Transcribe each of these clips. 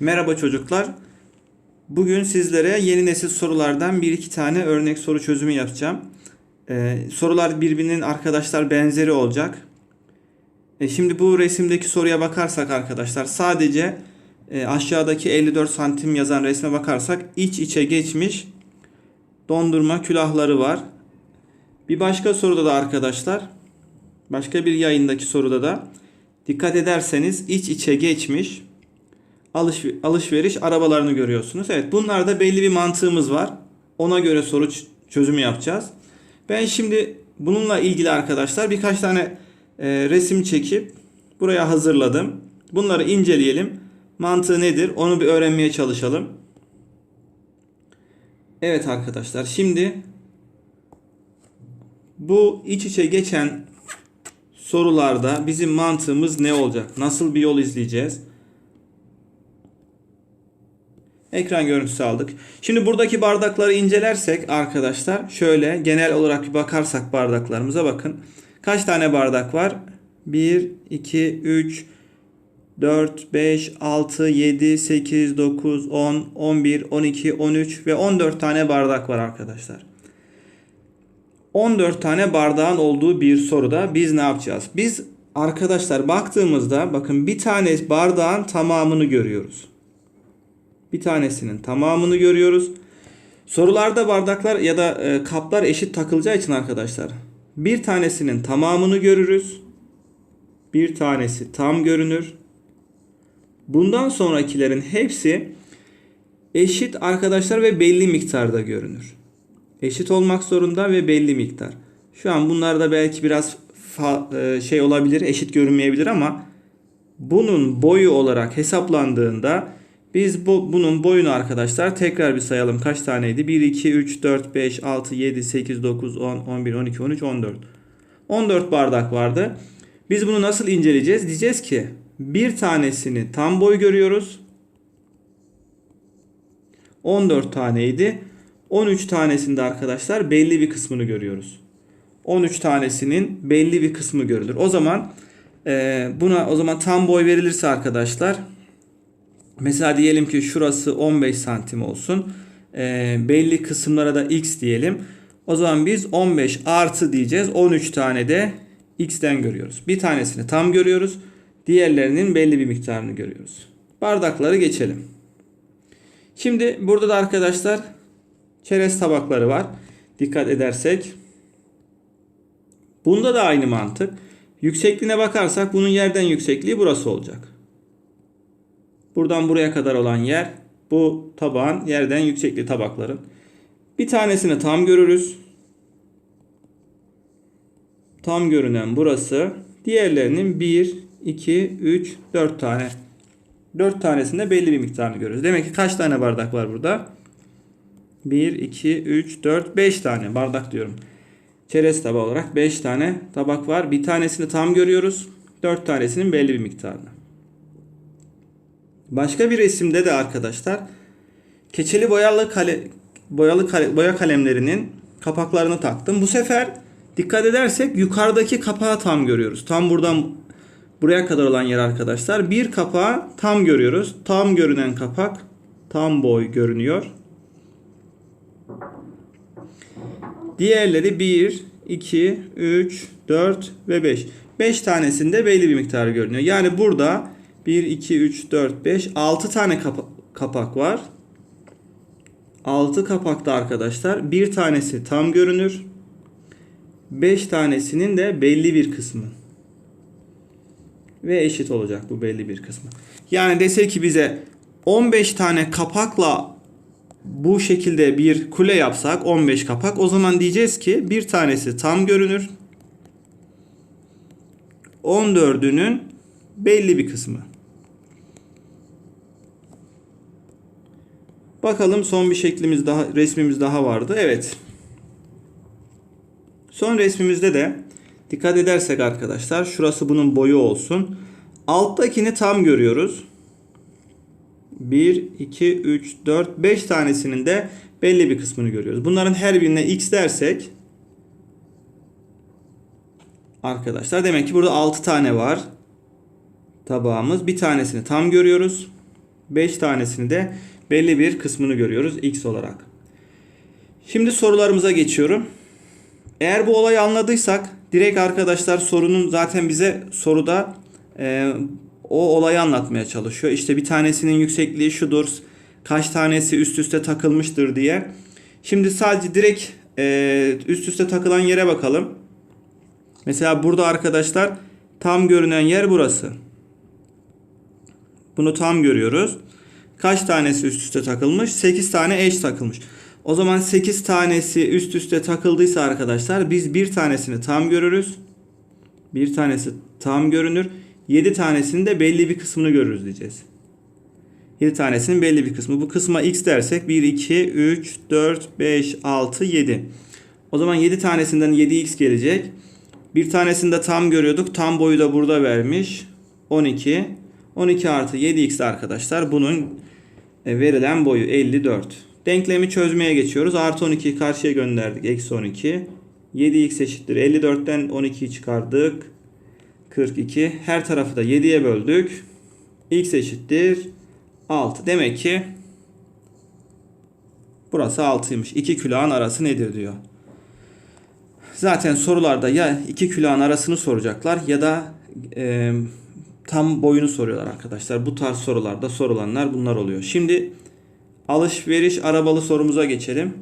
Merhaba çocuklar. Bugün sizlere yeni nesil sorulardan bir iki tane örnek soru çözümü yapacağım. Ee, sorular birbirinin arkadaşlar benzeri olacak. E, şimdi bu resimdeki soruya bakarsak arkadaşlar sadece e, aşağıdaki 54 santim yazan resme bakarsak iç içe geçmiş dondurma külahları var. Bir başka soruda da arkadaşlar başka bir yayındaki soruda da dikkat ederseniz iç içe geçmiş alış, alışveriş arabalarını görüyorsunuz. Evet bunlarda belli bir mantığımız var. Ona göre soru çözümü yapacağız. Ben şimdi bununla ilgili arkadaşlar birkaç tane e, resim çekip buraya hazırladım. Bunları inceleyelim. Mantığı nedir? Onu bir öğrenmeye çalışalım. Evet arkadaşlar şimdi bu iç içe geçen sorularda bizim mantığımız ne olacak? Nasıl bir yol izleyeceğiz? Ekran görüntüsü aldık. Şimdi buradaki bardakları incelersek arkadaşlar şöyle genel olarak bir bakarsak bardaklarımıza bakın. Kaç tane bardak var? 1, 2, 3, 4, 5, 6, 7, 8, 9, 10, 11, 12, 13 ve 14 tane bardak var arkadaşlar. 14 tane bardağın olduğu bir soruda biz ne yapacağız? Biz arkadaşlar baktığımızda bakın bir tane bardağın tamamını görüyoruz. Bir tanesinin tamamını görüyoruz. Sorularda bardaklar ya da e, kaplar eşit takılacağı için arkadaşlar bir tanesinin tamamını görürüz. Bir tanesi tam görünür. Bundan sonrakilerin hepsi eşit arkadaşlar ve belli miktarda görünür. Eşit olmak zorunda ve belli miktar. Şu an bunlarda belki biraz e, şey olabilir, eşit görünmeyebilir ama bunun boyu olarak hesaplandığında biz bu, bunun boyunu arkadaşlar tekrar bir sayalım. Kaç taneydi? 1, 2, 3, 4, 5, 6, 7, 8, 9, 10, 11, 12, 13, 14. 14 bardak vardı. Biz bunu nasıl inceleyeceğiz? Diyeceğiz ki bir tanesini tam boy görüyoruz. 14 taneydi. 13 tanesinde arkadaşlar belli bir kısmını görüyoruz. 13 tanesinin belli bir kısmı görülür. O zaman e, buna o zaman tam boy verilirse arkadaşlar mesela diyelim ki şurası 15 santim olsun. E, belli kısımlara da x diyelim. O zaman biz 15 artı diyeceğiz. 13 tane de x'ten görüyoruz. Bir tanesini tam görüyoruz. Diğerlerinin belli bir miktarını görüyoruz. Bardakları geçelim. Şimdi burada da arkadaşlar çerez tabakları var. Dikkat edersek. Bunda da aynı mantık. Yüksekliğine bakarsak bunun yerden yüksekliği burası olacak. Buradan buraya kadar olan yer bu tabağın yerden yüksekliği tabakların. Bir tanesini tam görürüz. Tam görünen burası. Diğerlerinin 1, 2, 3, 4 tane. 4 tanesinde belli bir miktarını görürüz. Demek ki kaç tane bardak var burada? 1, 2, 3, 4, 5 tane bardak diyorum. Çerez tabağı olarak 5 tane tabak var. Bir tanesini tam görüyoruz. 4 tanesinin belli bir miktarını. Başka bir resimde de arkadaşlar keçeli boyalı kale, boyalı kale, boya kalemlerinin kapaklarını taktım. Bu sefer dikkat edersek yukarıdaki kapağı tam görüyoruz. Tam buradan buraya kadar olan yer arkadaşlar. Bir kapağı tam görüyoruz. Tam görünen kapak tam boy görünüyor. Diğerleri 1, 2, 3, 4 ve 5. 5 tanesinde belli bir miktar görünüyor. Yani burada 1, 2, 3, 4, 5, 6 tane kapa- kapak var. 6 kapakta arkadaşlar bir tanesi tam görünür. 5 tanesinin de belli bir kısmı. Ve eşit olacak bu belli bir kısmı. Yani dese ki bize 15 tane kapakla bu şekilde bir kule yapsak 15 kapak o zaman diyeceğiz ki bir tanesi tam görünür. 14'ünün belli bir kısmı. Bakalım son bir şeklimiz daha resmimiz daha vardı. Evet. Son resmimizde de dikkat edersek arkadaşlar şurası bunun boyu olsun. Alttakini tam görüyoruz. 1, 2, 3, 4, 5 tanesinin de belli bir kısmını görüyoruz. Bunların her birine x dersek arkadaşlar demek ki burada 6 tane var tabağımız. Bir tanesini tam görüyoruz. 5 tanesini de belli bir kısmını görüyoruz x olarak. Şimdi sorularımıza geçiyorum. Eğer bu olayı anladıysak direkt arkadaşlar sorunun zaten bize soruda e, o olayı anlatmaya çalışıyor. İşte bir tanesinin yüksekliği şudur, kaç tanesi üst üste takılmıştır diye. Şimdi sadece direkt e, üst üste takılan yere bakalım. Mesela burada arkadaşlar tam görünen yer burası. Bunu tam görüyoruz. Kaç tanesi üst üste takılmış? 8 tane eş takılmış. O zaman 8 tanesi üst üste takıldıysa arkadaşlar biz bir tanesini tam görürüz. Bir tanesi tam görünür. 7 tanesinin de belli bir kısmını görürüz diyeceğiz. 7 tanesinin belli bir kısmı. Bu kısma x dersek 1, 2, 3, 4, 5, 6, 7. O zaman 7 tanesinden 7x gelecek. Bir tanesini de tam görüyorduk. Tam boyu da burada vermiş. 12. 12 artı 7x arkadaşlar bunun e, verilen boyu 54. Denklemi çözmeye geçiyoruz. Artı 12'yi karşıya gönderdik. Eksi 12. 7x eşittir. 54'ten 12'yi çıkardık. 42. Her tarafı da 7'ye böldük. x eşittir 6. Demek ki burası 6'ymış. 2 külahın arası nedir diyor. Zaten sorularda ya iki külahın arasını soracaklar ya da e, tam boyunu soruyorlar arkadaşlar. Bu tarz sorularda sorulanlar bunlar oluyor. Şimdi alışveriş arabalı sorumuza geçelim.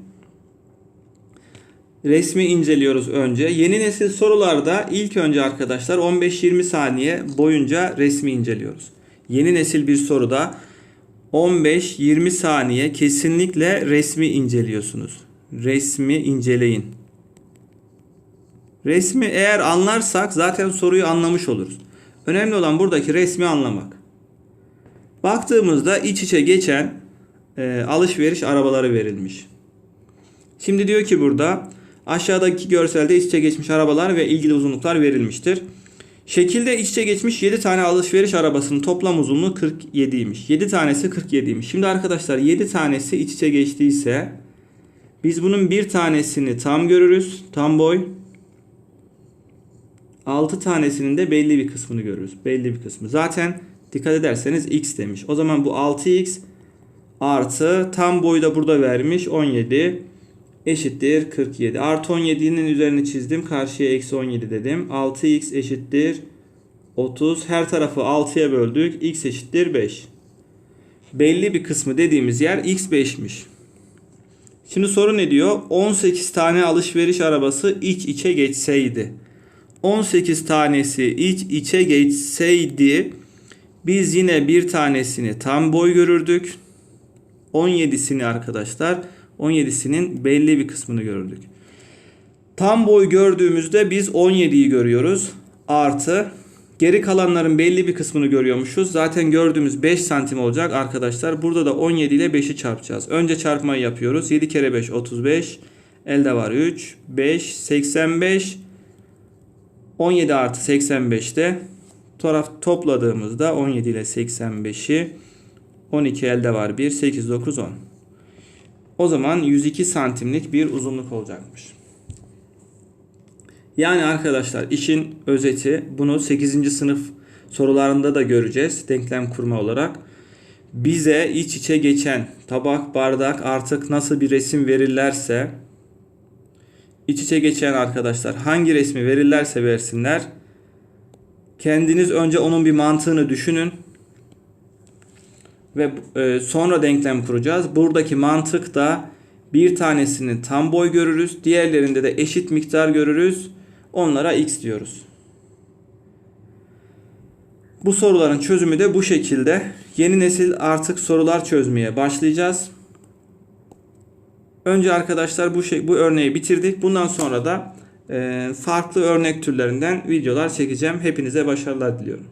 Resmi inceliyoruz önce. Yeni nesil sorularda ilk önce arkadaşlar 15-20 saniye boyunca resmi inceliyoruz. Yeni nesil bir soruda 15-20 saniye kesinlikle resmi inceliyorsunuz. Resmi inceleyin. Resmi eğer anlarsak zaten soruyu anlamış oluruz. Önemli olan buradaki resmi anlamak. Baktığımızda iç içe geçen e, alışveriş arabaları verilmiş. Şimdi diyor ki burada aşağıdaki görselde iç içe geçmiş arabalar ve ilgili uzunluklar verilmiştir. Şekilde iç içe geçmiş 7 tane alışveriş arabasının toplam uzunluğu 47'ymiş. 7 tanesi 47'ymiş. Şimdi arkadaşlar 7 tanesi iç içe geçtiyse biz bunun bir tanesini tam görürüz. Tam boy. 6 tanesinin de belli bir kısmını görürüz. Belli bir kısmı. Zaten dikkat ederseniz x demiş. O zaman bu 6x artı tam boyu da burada vermiş 17 eşittir 47. Artı 17'nin üzerine çizdim. Karşıya eksi 17 dedim. 6x eşittir 30. Her tarafı 6'ya böldük. x eşittir 5. Belli bir kısmı dediğimiz yer x5'miş. Şimdi soru ne diyor? 18 tane alışveriş arabası iç içe geçseydi. 18 tanesi iç içe geçseydi biz yine bir tanesini tam boy görürdük. 17'sini arkadaşlar 17'sinin belli bir kısmını görürdük. Tam boy gördüğümüzde biz 17'yi görüyoruz. Artı geri kalanların belli bir kısmını görüyormuşuz. Zaten gördüğümüz 5 santim olacak arkadaşlar. Burada da 17 ile 5'i çarpacağız. Önce çarpmayı yapıyoruz. 7 kere 5 35. Elde var 3. 5 85. 17 artı 85'te taraf topladığımızda 17 ile 85'i 12 elde var 1 8 9 10. O zaman 102 santimlik bir uzunluk olacakmış. Yani arkadaşlar işin özeti bunu 8. sınıf sorularında da göreceğiz denklem kurma olarak. Bize iç içe geçen tabak, bardak artık nasıl bir resim verirlerse iç içe geçen arkadaşlar hangi resmi verirlerse versinler kendiniz önce onun bir mantığını düşünün ve e, sonra denklem kuracağız. Buradaki mantık da bir tanesini tam boy görürüz. Diğerlerinde de eşit miktar görürüz. Onlara x diyoruz. Bu soruların çözümü de bu şekilde. Yeni nesil artık sorular çözmeye başlayacağız. Önce arkadaşlar bu şey bu örneği bitirdik. Bundan sonra da e, farklı örnek türlerinden videolar çekeceğim. Hepinize başarılar diliyorum.